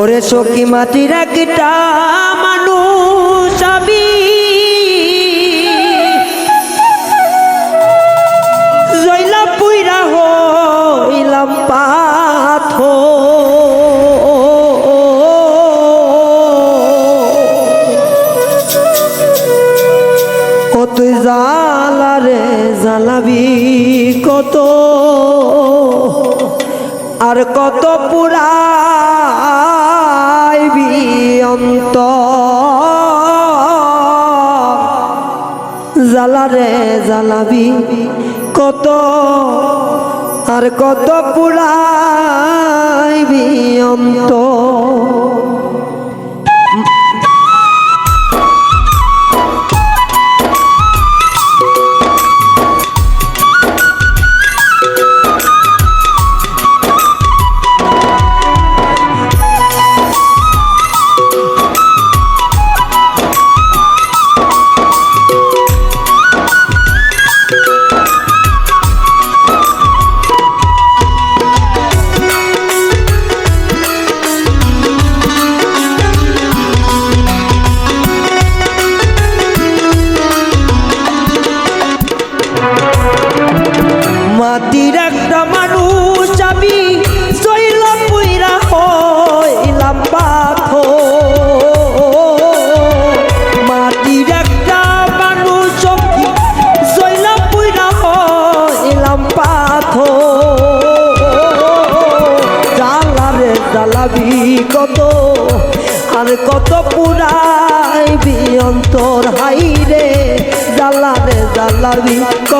ওরে সখী মাটির একটা মানুষ আমি। জইলা পুইরা হইলাম পাথর। ও তুই জ্বালারে জ্বালাবি কত? আর কত পুরাইবি অন্ত জালাবি কত আর কত পুরাইবি অন্ত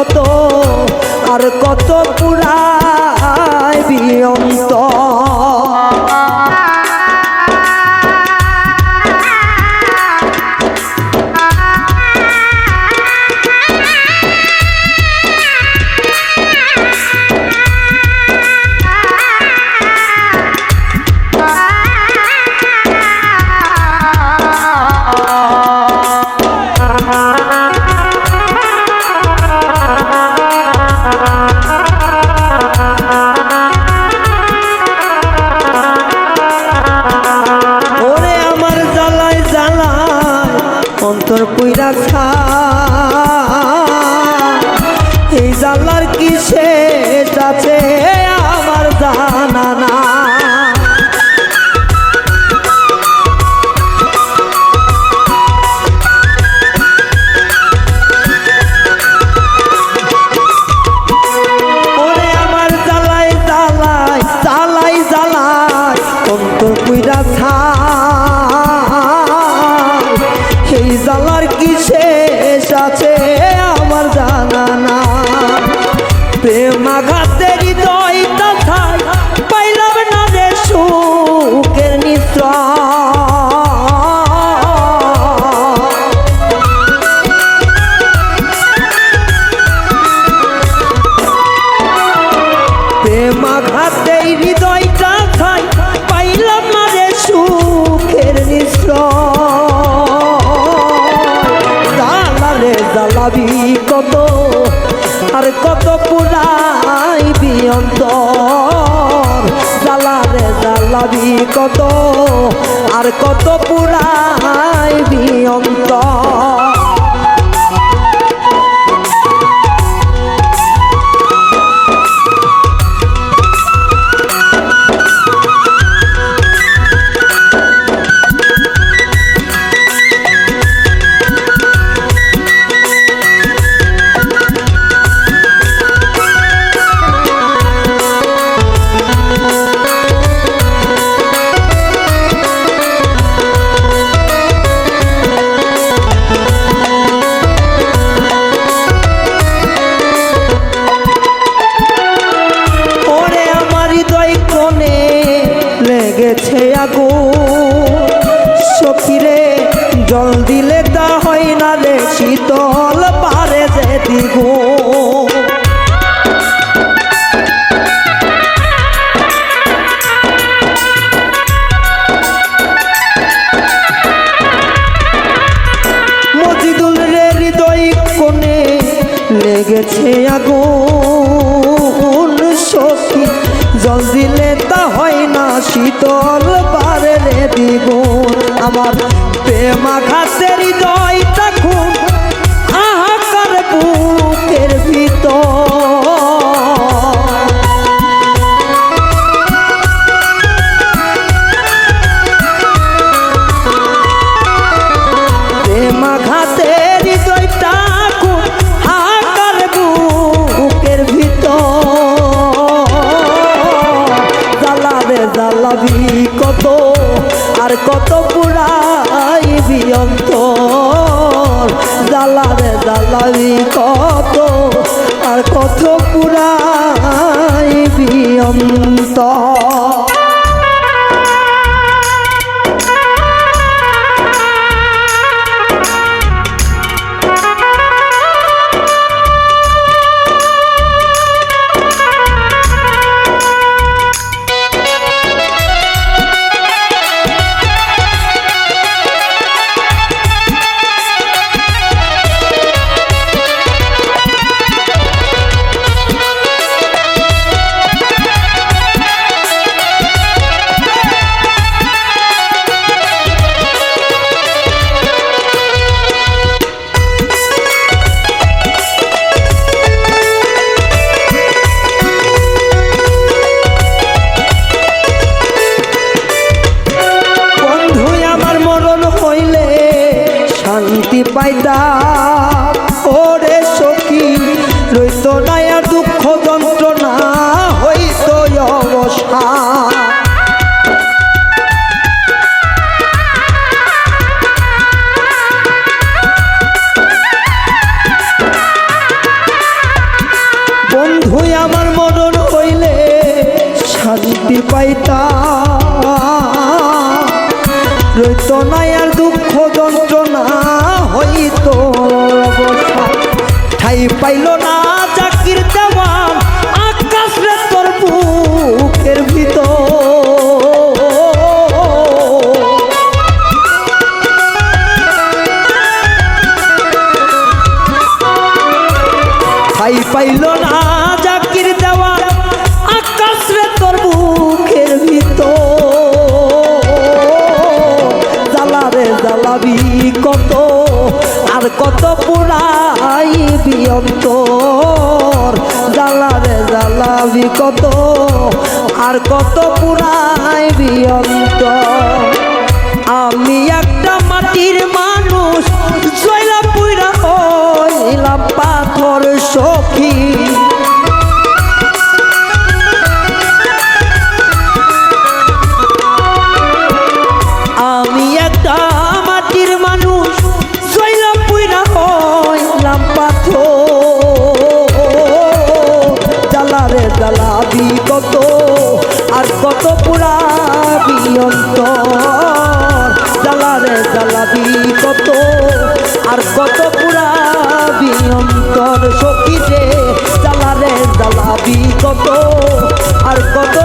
কত আর কত পুরাইবি অন্তর সুখের জ্বালারে জ্বালাবি কত আর কত পুরাইবি অন্তর। জ্বালারে জ্বালাবি কত আর কত পুরাইবি হয় না রে শীতল পারে যে দ্বিগুণ মজিদুল রে হৃদয় কোণে লেগেছে আগুন। সখী জল দিলে তা হয় না, শীতল পারে রে আঘাতের হৃদয়টা খুন কত পুরাই বিয়ন্ত জ্বালাবে জ্বালাবি কত আর কত পুরাই বিয়ন্তর। শান্তি পাইতা পাইল না চাকির দেওয়ান, আকাশ রে তোর বুকের ভিতর। ঠাই পাইল না জাকির দেওয়া আকাশ রে তোর বুকের ভিতর। জ্বালারে জ্বালাবি কত কত পুরাই বিয়ন্তর। জ্বালারে জ্বালাবি কত আর কত পুরাই বিয়ন্ত আমি পুরাবি অন্তর সখী রে জ্বালাবি কত? আর কত